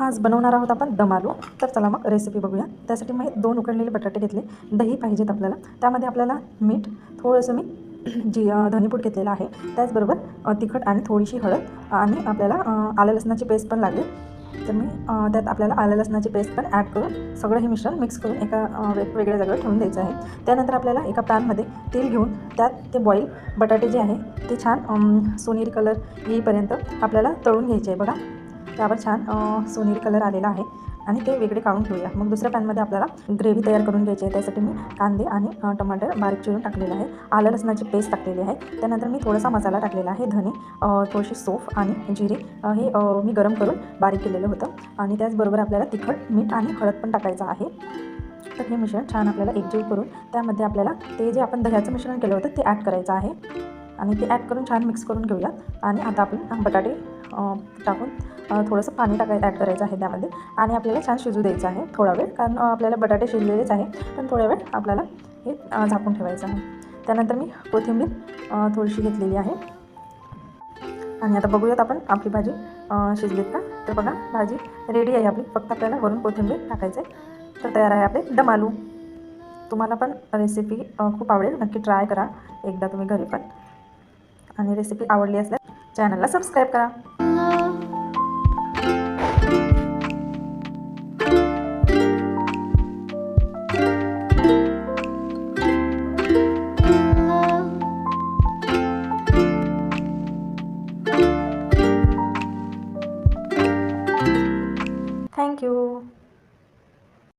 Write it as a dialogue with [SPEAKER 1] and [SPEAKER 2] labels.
[SPEAKER 1] आज बनवणार आहोत आपण दम आलू. तर चला मग रेसिपी बघूया. त्यासाठी मी दोन उकडलेले बटाटे घेतले. दही पाहिजेत आपल्याला. त्यामध्ये आपल्याला मीठ थोडंसं मी जी धनीपूट घेतलेला घेतलेलं आहे त्याचबरोबर तिखट आणि थोडीशी हळद आणि आपल्याला आल्या आलं लसणाची पेस्ट पण लागेल. तर मी त्यात आपल्याला आलं लसणाची पेस्ट पण ॲड करून सगळं हे मिश्रण मिक्स करून एका वेगवेगळ्या जागेवर ठेवून द्यायचं आहे. त्यानंतर आपल्याला एका पॅनमध्ये तेल घेऊन त्यात ते बॉईल बटाटे जे आहे ते छान सोनेरी कलर येईपर्यंत आपल्याला तळून घ्यायचे आहे. बघा. त्यावर छान सोनेरी कलर आलेला आहे आणि ते वेगळे काढून ठेवूया मग दुसऱ्या पॅनमध्ये आपल्याला ग्रेव्ही तयार करून घ्यायची आहे. त्यासाठी मी कांदे आणि टमाटर बारीक चिरून टाकलेले आहे आलं लसणाची पेस्ट टाकलेली आहे. त्यानंतर मी थोडासा मसाला टाकलेला आहे. धने थोडीशी सोफ आणि जिरे हे मी गरम करून बारीक केलेलं होतं. आणि त्याचबरोबर आपल्याला तिखट मीठ आणि हळद पण टाकायचं आहे. तर हे मिश्रण छान आपल्याला एकजीव करून त्यामध्ये आपल्याला ते जे आपण दह्याचं मिश्रण केलं होतं ते ॲड करायचं आहे. आणि ते ॲड करून छान मिक्स करून घेऊयात. आणि आता आपण बटाटे टाकून थोडंसं पाणी टाकाय ॲड करायचं आहे त्यामध्ये. आणि आपल्याला छान शिजू द्यायचं आहे थोडा वेळ कारण आपल्याला बटाटे शिजलेलेच आहे पण थोड्या वेळ आपल्याला हे झाकून ठेवायचं आहे. त्यानंतर मी कोथिंबीर थोडीशी घेतलेली आहे. आणि आता बघूयात आपण आपली भाजी शिजलीत का? तर बघा भाजी रेडी आहे आपली. फक्त आपल्याला वरून कोथिंबीर टाकायचं आहे तर तयार आहे आपले दम आलू. तुम्हाला पण रेसिपी खूप आवडेल. नक्की ट्राय करा. एकदा तुम्ही घरी पण. आणि रेसिपी आवडली असल्यास चॅनलला सबस्क्राईब करा. thank you